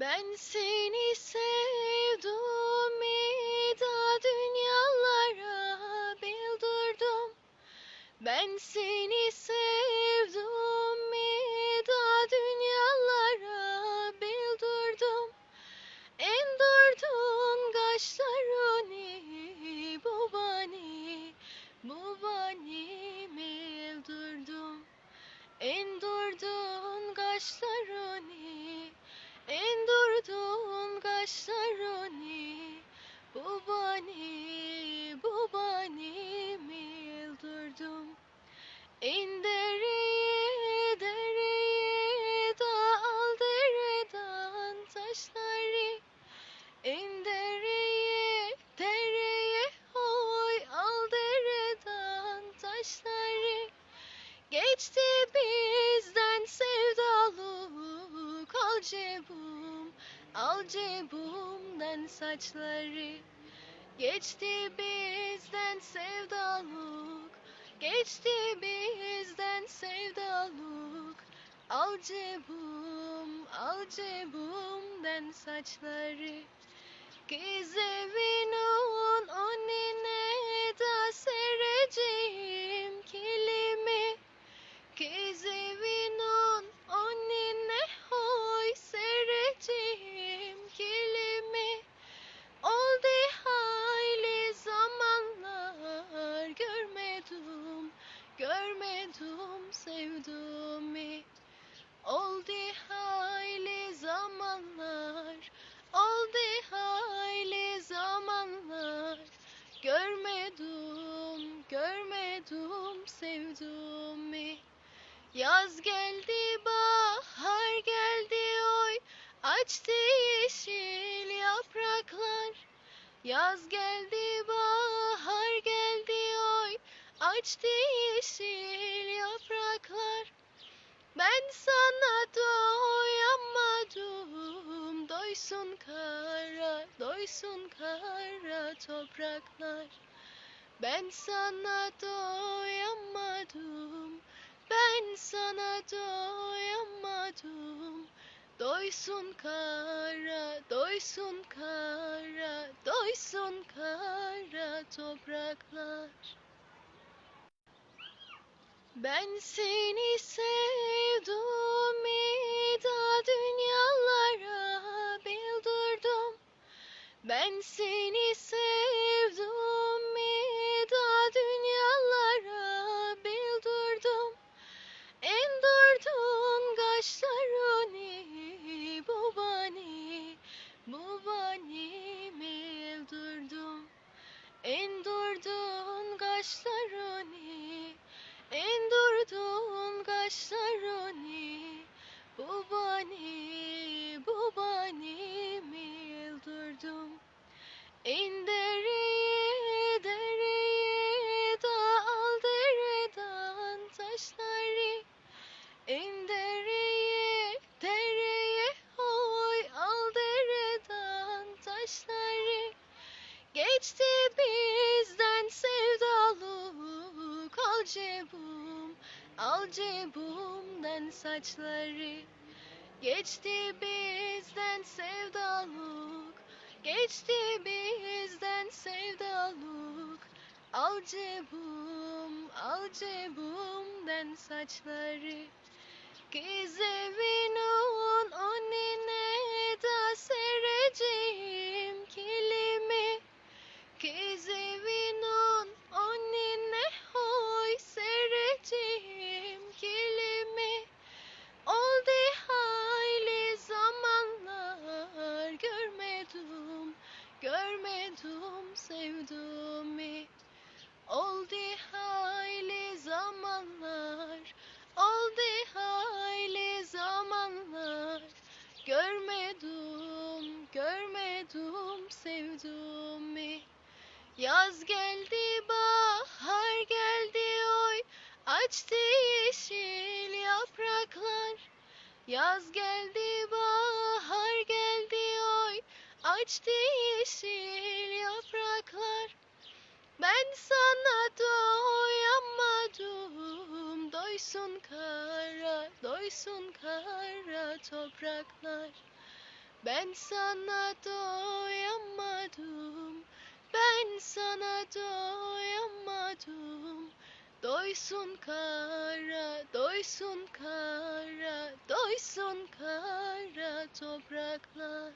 Ben seni sevdim da dünyalara bildirdim. Ben seni sevdim kaşlarını bu bani, bu bani bildirdim. İn dereye, dereye da al dereden taşları. İn dereye, dereye oy al dereden taşları. Geçti bizden sevdalık al cebum, al cebumdan saçları. Geçti bizden sevdalık, geçti bizden sevdalık. Al cebum, al cebumdan saçları. Kız evinin Yaz geldi, bahar geldi oy, açtı yeşil yapraklar. Yaz geldi, bahar geldi oy, açtı yeşil yapraklar. Ben sana doyamadım, doysun kara, doysun kara topraklar. Ben sana doyamadım, ben sana doyamadım. Doysun kara, doysun kara, doysun kara topraklar. Ben seni sevdim da dünyalara bildirdim. Ben seni sevdim al cebumdan saçları. Geçti bizden sevdalık, geçti bizden sevdalık. Al cebum, al cebumdan saçları. Kız evinin önüne Yaz geldi, bahar geldi oy, açtı yeşil yapraklar. Yaz geldi, bahar geldi oy, açtı yeşil yapraklar. Ben sana doyamadım, doysun kara, doysun kara topraklar. Ben sana doyamadım Ben sana doyamadım. Doysun kara, doysun kara, doysun kara topraklar